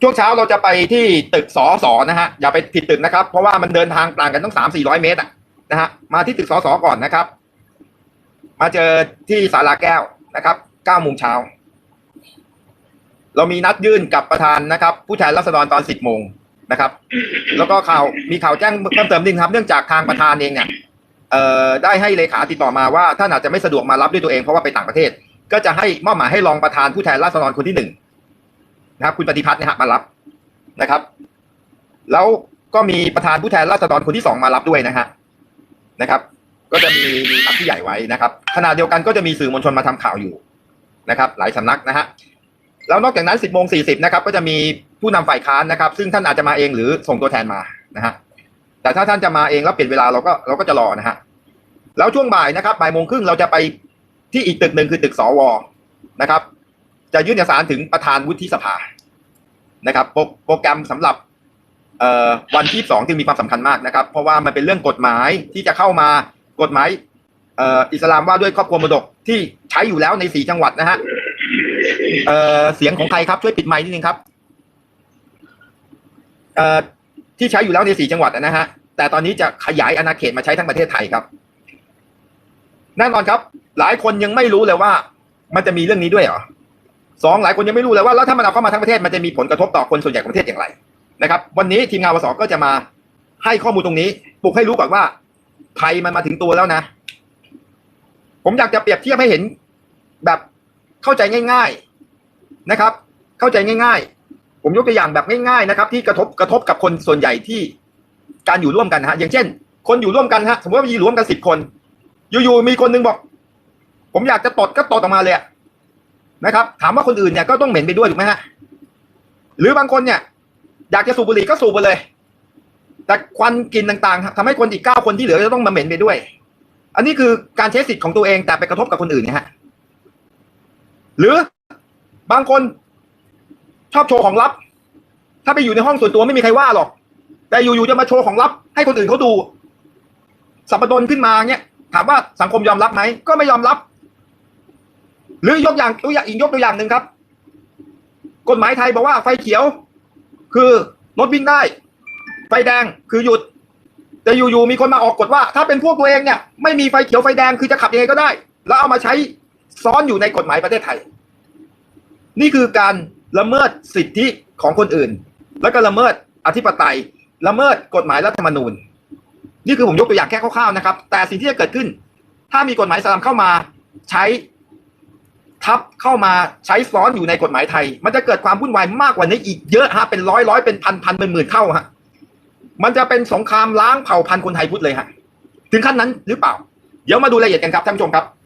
ช่วงเช้าเราจะไปที่ตึกสอสอนะฮะอย่าไปผิดตึกนะครับ เพราะว่ามันเดินทางต่างกันต้องสามสี่ร้อยเมตรอะนะฮะมาที่ตึกสอสอก่อนนะครับ มาเจอที่ศาลาแก้วนะครับเก้าโมงเช้าเรามีนัดยื่นกับประธานนะครับ ผู้แทนราษฎรตอนสิบโมงนะครับ แล้วก็ข่าวมีข่าวแจ้งเพิ่มเติมนิดนึงครับ เนื่องจากทางประธานเองเนี่ยเอ่อได้ให้เลขาติดต่อมาว่าท่านอาจจะไม่สะดวกมารับด้วยตัวเองเพราะว่าไปต่างประเทศ ก็จะให้มอบหมายให้รองประธานผู้แทนราษฎรคนที่หนึ่ง นะครับ คุณปฏิพัฒน์นะฮะมารับนะครับ แล้วก็มีประธานผู้แทนราษฎรคนที่สองมารับด้วยนะฮะนะครับ ก็จะมีมีนัดที่ใหญ่ไว้นะครับขณะเดียวกันก็จะมีสื่อมวลชนมาทำข่าวอยู่นะครับ หลายสำนักนะฮะแล้วนอกจากนั้น 10โมง40นะครับ ก็จะมีผู้นำฝ่ายค้านนะครับ ซึ่งท่านอาจจะมาเองหรือส่งตัวแทนมานะฮะแต่ถ้าท่านจะมาเองแล้วเปลี่ยนเวลาเราก็เราก็จะรอนะฮะแล้วช่วงบ่ายนะครับบ่ายโมงครึ่งเราจะไปที่อีกตึกหนึ่งคือตึกสวนะครับ จะยื่นเอกสารถึงประธานวุฒิสภานะครับโปรแกรมสำหรับวันที่สองจึงมีความสำคัญมากนะครับ เพราะว่ามันเป็นเรื่องกฎหมายที่จะเข้ามากฎหมายอิสลามว่าด้วยครอบครัวมรดกที่ใช้อยู่แล้วในสี่จังหวัดนะฮะเสียงของใครครับช่วยปิดไมค์นิดนึงครับที่ใช้อยู่แล้วในสี่จังหวัดนะฮะแต่ตอนนี้จะขยายอาณาเขตมาใช้ทั้งประเทศไทยครับแน่นอนครับ หลายคนยังไม่รู้เลยว่า มันจะมีเรื่องนี้ด้วยเหรอ สองหลายคนยังไม่รู้เลยว่าแล้วถ้ามันเอาเข้ามาทั้งประเทศมันจะมีผลกระทบต่อคนส่วนใหญ่ของประเทศอย่างไรนะครับ วันนี้ทีมงานวสก็จะมาให้ข้อมูลตรงนี้ปลุกให้รู้ก่อนว่าภัยมันมาถึงตัวแล้วนะ ผมอยากจะเปรียบเทียบให้เห็นแบบเข้าใจง่าย ๆนะครับ เข้าใจง่าย ๆ ผมยกตัวอย่างแบบง่ายๆนะครับ ที่กระทบกระทบกับคนส่วนใหญ่ที่การอยู่ร่วมกันฮะ อย่างเช่น คนอยู่ร่วมกันฮะสมมติว่าอยู่ร่วมกันสิบคน อยู่ๆมีคนหนึงบอก ผมอยากจะตดก็ตดออกมาเลยอะ นะครับ ถามว่าคนอื่นเนี่ยก็ต้องเหม็นไปด้วยถูกไหมฮะหรือบางคนเนี่ย อยากจะสูบบุหรี่ก็สูบไปเลย แต่ควันกลิ่นต่างๆทำให้คนอีกเก้าคนที่เหลือจะต้องมาเหม็นไปด้วย อันนี้คือการใช้สิทธิ์ของตัวเองแต่ไปกระทบกับคนอื่นนะฮะหรือบางคนชอบโชว์ของลับ ถ้าไปอยู่ในห้องส่วนตัวไม่มีใครว่าหรอก แต่อยู่ๆจะมาโชว์ของลับ ให้คนอื่นเขาดูสัปดนขึ้นมาเนี่ยถามว่าสังคมยอมรับไหมก็ไม่ยอมรับ หรือยกอย่างตัวอย่างอีกยกตัวอย่างหนึ่งครับ กฎหมายไทยบอกว่าไฟเขียว คือรถวิ่งได้ ไฟแดงคือหยุด แต่อยู่ๆมีคนมาออกกฎว่า ถ้าเป็นพวกตัวเองเนี่ยไม่มีไฟเขียวไฟแดงคือจะขับยังไงก็ได้ แล้วเอามาใช้ซ้อนอยู่ในกฎหมายประเทศไทย นี่คือการละเมิดสิทธิของคนอื่น แล้วก็ละเมิดอธิปไตย ละเมิดกฎหมายรัฐธรรมนูญ นี่คือผมยกตัวอย่างแค่คร่าวๆนะครับ แต่สิ่งที่จะเกิดขึ้น ถ้ามีกฎหมายสลามเข้ามาใช้ ทับเข้ามาใช้ซ้อนอยู่ในกฎหมายไทย มันจะเกิดความวุ่นวายมากกว่านี้อีกเยอะฮะเป็นร้อยร้อยเป็นพันพันเป็นหมื่นเท่าฮะมันจะเป็นสงครามล้างเผ่าพันธุ์คนไทยพุทธเลยฮะถึงขั้นนั้นหรือเปล่า เดี๋ยวมาดูรายละเอียดกันครับท่านผู้ชมครับ